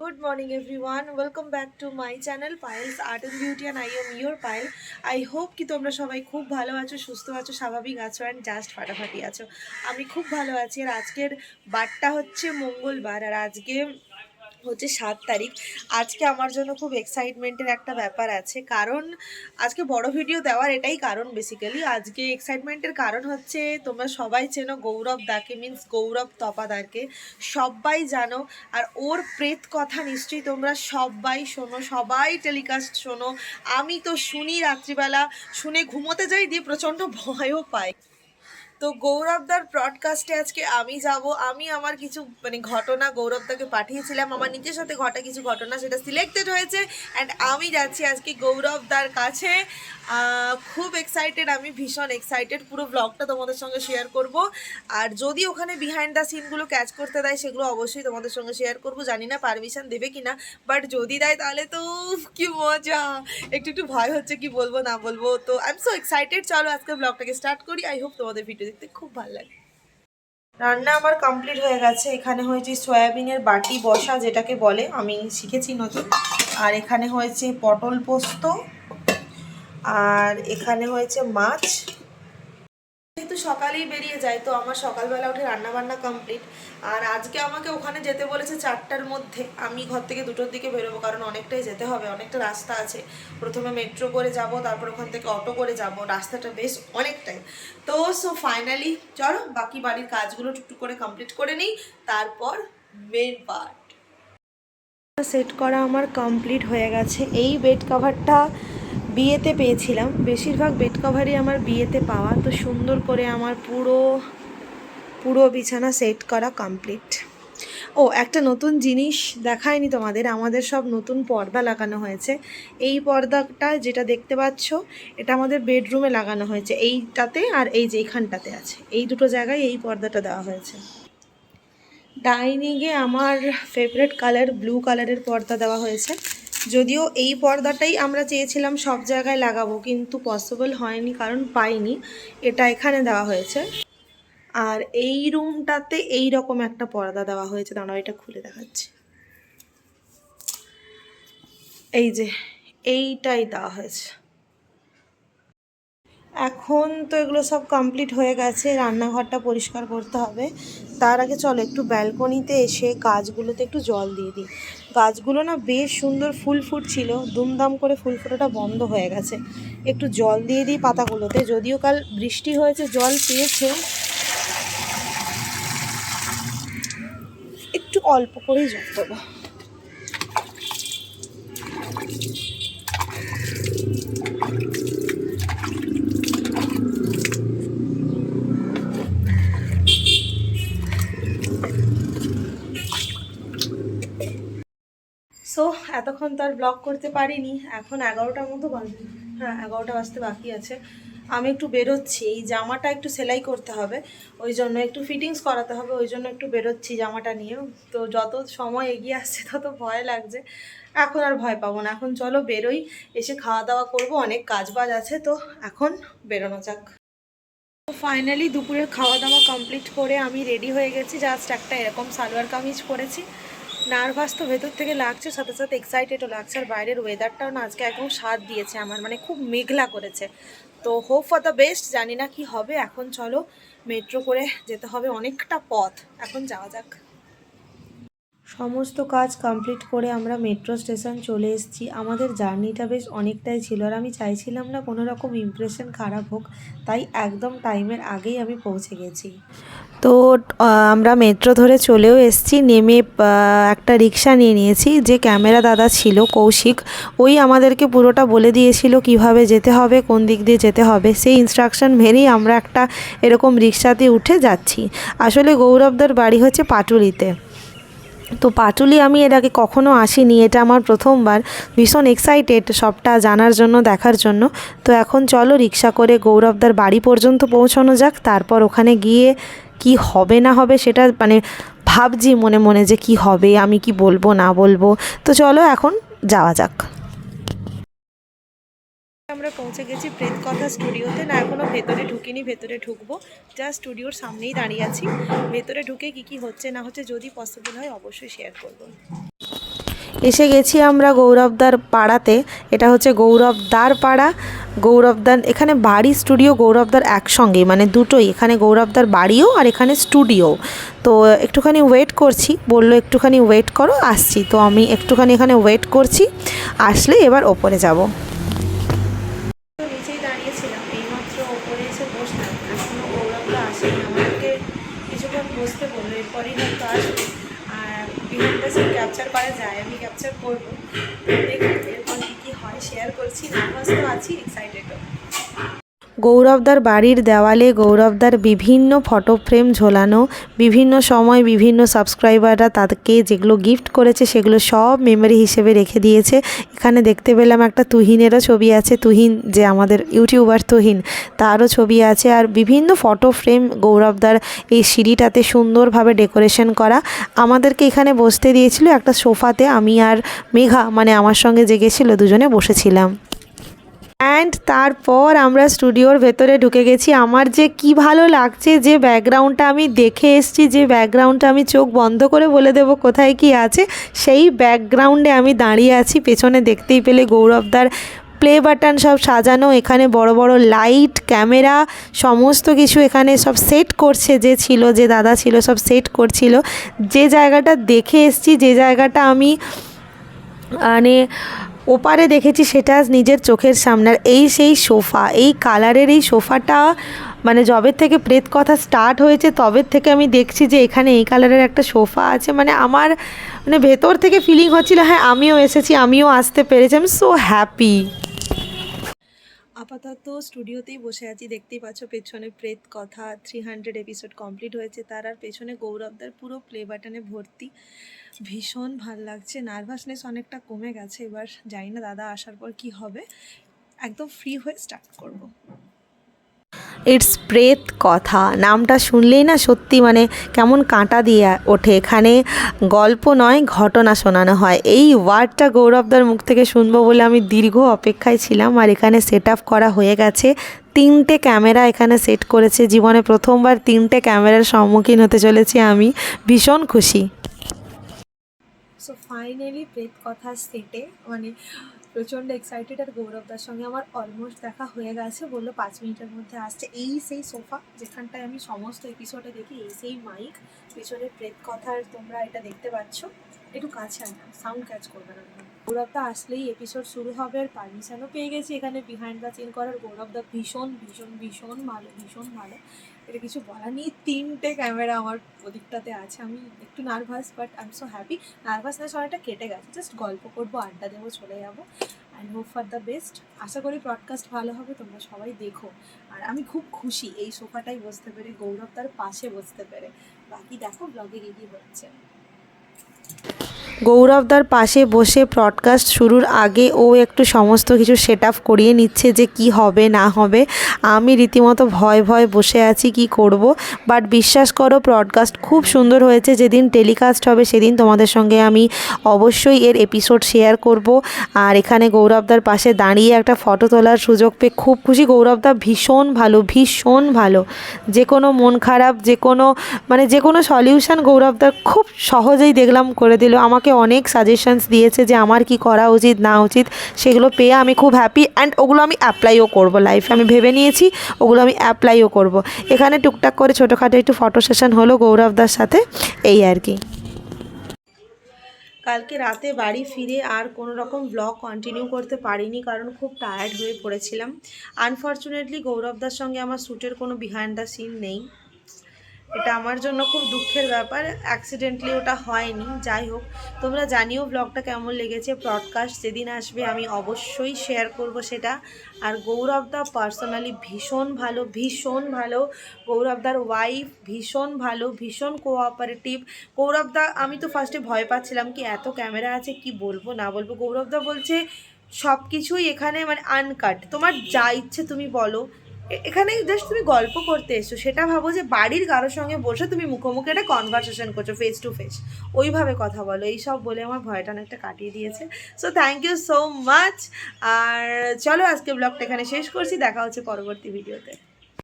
Good morning everyone. Welcome back to my channel Piles Art and Beauty and I am your Pile. I hope কি তোমরা সবাই খুব ভালো আছো সুস্থ আছো স্বাভাবিক আছো অ্যান্ড জাস্ট ফাটাফাটি আছো আমি খুব ভালো আছি আর আজকের বারটা হচ্ছে মঙ্গলবার আর আজকে হচ্ছে সাত তারিখ। আজকে আমার জন্য খুব এক্সাইটমেন্টের একটা ব্যাপার আছে। কারণ আজকে বড় ভিডিও দেওয়ার এটাই কারণ বেসিক্যালি আজকে এক্সাইটমেন্টের কারণ হচ্ছে তোমরা সবাই চেনো গৌরব দাকে মিন্স গৌরব তপাদারকে। সবাই জানো, আর ওর প্রেত কথা নিশ্চয়ই তোমরা সবাই শোনো, সবাই টেলিকাস্ট শোনো। আমি তো শুনি রাত্রিবেলা, শুনে ঘুমোতে যাই, দিয়ে প্রচণ্ড ভয়ও পাই। তো গৌরবদার ব্রডকাস্টে আজকে আমি যাব। আমি আমার কিছু মানে ঘটনা গৌরবদাকে পাঠিয়েছিলাম। আমার নিজের সাথে ঘটা কিছু ঘটনা সেটা সিলেক্টেড হয়েছে অ্যান্ড আমি যাচ্ছি আজকে গৌরবদার কাছে। খুব এক্সাইটেড আমি ভীষণ এক্সাইটেড পুরো ব্লগটা তোমাদের সঙ্গে শেয়ার করব। আর যদি ওখানে বিহাইন্ড দ্য সিনগুলো ক্যাচ করতে দেয়, সেগুলো অবশ্যই তোমাদের সঙ্গে শেয়ার করব। জানি না পারমিশন দেবে কি না বাট যদি দেয় তাহলে তো কি মজা। একটু একটু ভয় হচ্ছে কি বলব, না বলব। তো আই এম সো এক্সাইটেড চলো আজকে ব্লগটাকে স্টার্ট করি। আই হোপ তোমাদের ভিডিও দেখতে খুব ভালো লাগে। রান্না আমার কমপ্লিট হয়ে গেছে। এখানে হয়েছে সয়াবিনের বাটি বসা, যেটাকে বলে, আমি শিখেছি নতুন। আর এখানে হয়েছে পটল পোস্ত। আর এখানে হয়েছে মাছ। যেহেতু সকালেই বেরিয়ে যায়, তো আমার সকালবেলা উঠে রান্না বান্না কমপ্লিট আর আজকে আমাকে ওখানে যেতে বলেছে চারটার মধ্যে। আমি ঘর থেকে দুটোর দিকে বেরোবো, কারণ অনেকটাই যেতে হবে, অনেকটা রাস্তা আছে। প্রথমে মেট্রো করে যাব, তারপর ওখান থেকে অটো করে যাব। রাস্তাটা বেশ অনেকটাই। তো সো ফাইনালি চলো, বাকি বাড়ির কাজগুলো টুকটুক করে কমপ্লিট করে নিই। তারপর মেন পার্ট সেট করা আমার কমপ্লিট হয়ে গেছে। এই বেড কভারটা বিয়েতে পেয়েছিলাম। বেশিরভাগ বেড কভারই আমার বিয়েতে পাওয়া। তো সুন্দর করে আমার পুরো পুরো বিছানা সেট করা কমপ্লিট ও, একটা নতুন জিনিস দেখায়নি তোমাদের। আমাদের সব নতুন পর্দা লাগানো হয়েছে। এই পর্দাটা যেটা দেখতে পাচ্ছ, এটা আমাদের বেডরুমে লাগানো হয়েছে। এইটাতে আর এই যে এইখানটাতে আছে। এই দুটো জায়গায় এই পর্দাটা দেওয়া হয়েছে। ডাইনিংয়ে আমার ফেভারিট কালার ব্লু কালারের পর্দা দেওয়া হয়েছে। যদিও এই পর্দাটাই আমরা চেয়েছিলাম সব জায়গায় লাগাবো, কিন্তু পসিবল হয়নি, কারণ পাইনি। এটা এখানে দেওয়া হয়েছে। আর এই রুমটাতে এই রকম একটা পর্দা দেওয়া হয়েছে। দাঁড়াও, এটা খুলে দেখাচ্ছি। এই যে, এইটাই দেওয়া হয়েছে। এখন তো এগুলো সব কমপ্লিট হয়ে গেছে, রান্নাঘরটা পরিষ্কার করতে হবে। তার আগে চলো একটু ব্যালকনিতে এসে গাছগুলোতে একটু জল দিয়ে দিই। গাছগুলো না বেশ সুন্দর ফুল ফুটছিল, দুমদাম করে ফুল ফোটাটা বন্ধ হয়ে গেছে। একটু জল দিয়ে দিই পাতাগুলোতে, যদিও কাল বৃষ্টি হয়েছে, জল পেয়েছে। একটু অল্প করেই জল দেবো সো এতক্ষণ তো আর ব্লগ করতে পারিনি। এখন এগারোটার মতো বাজে। হ্যাঁ এগারোটা বাজতে বাকি আছে। আমি একটু বেরোচ্ছি। এই জামাটা একটু সেলাই করতে হবে। ওই জন্য একটু ফিটিংস করাতে হবে। ওই জন্য একটু বেরোচ্ছি জামাটা নিয়েও তো যত সময় এগিয়ে আসছে, তত ভয় লাগছে। এখন আর ভয় পাবো না। এখন চলো বেরোই। এসে খাওয়া দাওয়া করব। অনেক কাজ বাজ আছে। তো এখন বেরোনো যাক। ফাইনালি দুপুরের খাওয়া দাওয়া কমপ্লিট করে আমি রেডি হয়ে গেছি। জাস্ট একটা এরকম সালোয়ার কামিজ পরেছি। নার্ভাস তো ভেতর থেকে লাগছে, সাথে সাথে এক্সাইটেডও লাগছে, আর বাইরের ওয়েদারটাও না আজকে একদম সাথ দিয়েছে আমার মানে খুব মেঘলা করেছে। তো হোপ ফর দ্য বেস্ট জানি না কি হবে, এখন চলো মেট্রো করে যেতে হবে অনেকটা পথ, এখন যাওয়া যাক। সমস্ত কাজ কমপ্লিট করে আমরা মেট্রো স্টেশন চলে এসেছি। আমাদের জার্নিটা বেশ অনেকটাই ছিল আর আমি চাইছিলাম না কোনো রকম ইমপ্রেশন খারাপ হোক, তাই একদম টাইমের আগেই আমি পৌঁছে গেছি। তো আমরা মেট্রো ধরে চলেও এসেছি, নেমে একটা রিক্সা নিয়ে নিয়েছি, যে ক্যামেরা দাদা ছিল, কৌশিক, ওই আমাদেরকে পুরোটা বলে দিয়েছিল কীভাবে যেতে হবে, কোন দিক দিয়ে যেতে হবে। সেই ইনস্ট্রাকশন মেনেই আমরা একটা এরকম রিক্সাতে উঠে যাচ্ছি। আসলে গৌরবদার বাড়ি হচ্ছে পাটুলিতে। তো পাটুলি আমি এর আগে কখনো আসিনি, এটা আমার প্রথমবার। ভীষণ এক্সাইটেড সবটা জানার জন্য, দেখার জন্য। তো এখন চলো রিক্সা করে গৌরবদার বাড়ি পর্যন্ত পৌঁছানো যাক, তারপর ওখানে গিয়ে কি হবে না হবে সেটা মানে ভাবছি মনে মনে যে কি হবে, আমি কি বলব না বলব। তো চলো এখন যাওয়া যাক। আমরা পৌঁছে গেছি প্রেত কথা স্টুডিওতে। না এখনও ভেতরে ঢুকিনি, ভেতরে ঢুকবো। যা স্টুডিওর সামনেই দাঁড়িয়ে আছি। ভেতরে ঢুকে কি কি হচ্ছে না হচ্ছে যদি পসিবল হয় অবশ্যই শেয়ার করব। এসে গেছি আমরা গৌরবদার পাড়াতে। এটা হচ্ছে গৌরবদার পাড়া। গৌরবদার, এখানে বাড়ি, স্টুডিও, গৌরবদার একসঙ্গেই। মানে দুটোই, এখানে গৌরবদার বাড়িও আর এখানে স্টুডিও। তো একটুখানি ওয়েট করছি। বলল, একটুখানি ওয়েট করো, আসছি। তো আমি একটুখানি এখানে ওয়েট করছি। আসলে এবার ওপরে যাব। করব। দেখি এরপর কী হয় শেয়ার করছি। নার্ভাস তো আছি এক্সাইটেডও গৌরবদার বাড়ির দেওয়ালে গৌরবদার বিভিন্ন ফটো ফ্রেম ঝোলানো, বিভিন্ন সময় বিভিন্ন সাবস্ক্রাইবাররা তাকে যেগুলো গিফট করেছে সেগুলো সব মেমোরি হিসেবে রেখে দিয়েছে। এখানে দেখতে পেলাম একটা তুহিনেরও ছবি আছে, তুহিন যে আমাদের ইউটিউবার তুহিন, তারও ছবি আছে। আর বিভিন্ন ফটো ফ্রেম গৌরবদার এই সিঁড়িটাতে সুন্দরভাবে ডেকোরেশন করা। আমাদেরকে এখানে বসতে দিয়েছিল একটা সোফাতে, আমি আর মেঘা মানে আমার সঙ্গে যে গেছিল দুজনে বসেছিলাম। অ্যান্ড তারপর আমরা স্টুডিওর ভেতরে ঢুকে গেছি। আমার যে কি ভালো লাগছে, যে ব্যাকগ্রাউন্ডটা আমি দেখে এসছি, যে ব্যাকগ্রাউন্ডটা আমি চোখ বন্ধ করে বলে দেবো কোথায় কি আছে, সেই ব্যাকগ্রাউন্ডে আমি দাঁড়িয়ে আছি। পেছনে দেখতেই পেলে গৌরবদার প্লে বাটন সব সাজানো, এখানে বড় বড় লাইট ক্যামেরা সমস্ত কিছু এখানে সব সেট করছে, যে ছিল, যে দাদা ছিল, সব সেট করছিল। যে জায়গাটা দেখে এসছি, যে জায়গাটা আমি মানে ওপারে দেখেছি সেটা নিজের চোখের সামনে এই সেই সোফা, এই কালারের এই সোফাটা মানে জবের থেকে প্রেত কথা স্টার্ট হয়েছে তবের থেকে আমি দেখছি যে এখানে এই কালারের একটা সোফা আছে। মানে আমার মানে ভেতর থেকে ফিলিং হচ্ছিল হ্যাঁ আমিও এসেছি, আমিও আসতে পেরেছি আমি সো হ্যাপি আপাতত স্টুডিওতেই বসে আছি, দেখতেই পাচ্ছ পেছনে প্রেত কথা থ্রি হান্ড্রেড এপিসোড কমপ্লিট হয়েছে, তার আর পেছনে গৌরবদার পুরো প্লে বাটনে ভর্তি। ভীষণ ভালো লাগছে। নার্ভাসনেস অনেকটা কমে গেছে। এবার জানি না দাদা আসার পর কি হবে। একদম ফ্রি হয়ে স্টার্ট করব। ইটস প্রেত কথা। নামটা শুনলেই না সত্যি মানে কেমন কাঁটা দিয়ে ওঠে। এখানে গল্প নয়, ঘটনা শোনানো হয়। এই ওয়ার্ডটা গৌরবদার মুখ থেকে শুনব বলে আমি দীর্ঘ অপেক্ষায় ছিলাম। আর এখানে সেট আপ করা হয়ে গেছে। তিনটে ক্যামেরা এখানে সেট করেছে। জীবনে প্রথমবার তিনটে ক্যামেরার সম্মুখীন হতে চলেছি আমি। ভীষণ খুশি। সো ফাইনালি প্রেত কথা সেটে মানে প্রচণ্ড এক্সাইটেড আর গৌরবদার সঙ্গে আমার অলমোস্ট দেখা হয়ে গেছে। বলল, পাঁচ মিনিটের মধ্যে আসছে। এই সেই সোফা যেখানটায় আমি সমস্ত এপিসোডে দেখি, এই সেই মাইক পেছনে প্রেত কথার তোমরা এটা দেখতে পাচ্ছ। একটু কাছে আনা সাউন্ড ক্যাচ করবে না। গৌরবদা আসলেই এপিসোড শুরু হবে আর পারমিশনও পেয়ে গেছি এখানে বিহাইন্ড দ্য সিন করার। গৌরব গৌরবদা ভীষণ ভীষণ ভীষণ ভালো ভীষণ ভালো। এটা কিছু বলার নেই, তিনটে ক্যামেরা আমার ওদিকটাতে আছে। আমি একটু nervous but I am so happy nervousness অনেকটা কেটে গেছে। জাস্ট গল্প করব, আড্ডা দেবো, চলে যাব। And hope for the best আশা করি ব্রডকাস্ট ভালো হবে, তোমরা সবাই দেখো। আর আমি খুব খুশি, এই সোফাটাই বসতে পেরে, গৌরব তার পাশে বসতে পেরে। বাকি দেখো ব্লগে রেডি হচ্ছে। গৌরবদার পাশে বসে ব্রডকাস্ট শুরুর আগে ও একটু সমস্ত কিছু সেট আপ করিয়ে নিচ্ছে যে কি হবে, না হবে। আমি রীতিমতো ভয় ভয় বসে আছি, কি করব? বাট বিশ্বাস করো ব্রডকাস্ট খুব সুন্দর হয়েছে। যেদিন টেলিকাস্ট হবে, সেদিন তোমাদের সঙ্গে আমি অবশ্যই এর এপিসোড শেয়ার করব। আর এখানে গৌরবদার পাশে দাঁড়িয়ে একটা ফটো তোলার সুযোগ পেয়ে খুব খুশি। গৌরবদা ভীষণ ভালো ভীষণ ভালো। যে কোনো মন খারাপ, যে কোনো মানে যে কোনো সলিউশন গৌরবদার খুব সহজেই দেখলাম, করে দিল। আমাকে অনেক সাজেশনস দিয়েছে যে আমার কি করা উচিত, না উচিত, সেগুলো পেয়ে আমি খুব হ্যাপি অ্যান্ড ওগুলো আমি অ্যাপ্লাইও করব লাইফে আমি ভেবে নিয়েছি, ওগুলো আমি অ্যাপ্লাইও করব। এখানে টুকটাক করে ছোটোখাটো একটু ফটো সেশন হলো গৌরবদার সাথে, এই আর কি। কালকে রাতে বাড়ি ফিরে আর কোনো রকম ব্লগ কন্টিনিউ করতে পারিনি কারণ খুব টায়ার্ড হয়ে পড়েছিলাম। আনফর্চুনেটলি গৌরবদার সঙ্গে আমার শ্যুটের কোনো বিহাইন্ড দ্য সিন নেই। এটা আমার জন্য খুব দুঃখের ব্যাপার। অ্যাক্সিডেন্টলি ওটা হয়নি। যাই হোক, তোমরা জানিও ব্লগটা কেমন লেগেছে ব্রডকাস্ট যেদিন আসবে আমি অবশ্যই শেয়ার করব সেটা। আর গৌরবদা পার্সোনালি ভীষণ ভালো ভীষণ ভালো। গৌরবদার ওয়াইফ ভীষণ ভালো, ভীষণ কোঅপারেটিভ গৌরবদা আমি তো ফার্স্টে ভয় পাচ্ছিলাম কি এত ক্যামেরা আছে, কি বলব, না বলব। গৌরবদা বলছে সব কিছুই এখানে মানে আনকাট তোমার যা ইচ্ছে তুমি বলো। এখানে জাস্ট তুমি গল্প করতে এসছো, সেটা ভাবো যে বাড়ির কারোর সঙ্গে বসে তুমি মুখোমুখি একটা কনভারসেশন করছ ফেস টু ফেস ওইভাবে কথা বলো এইসব বলে আমার ভয়টা অনেকটা কাটিয়ে দিয়েছে। So thank you so much আর চলো আজকে ব্লগটা এখানে শেষ করছি, দেখা হচ্ছে পরবর্তী ভিডিওতে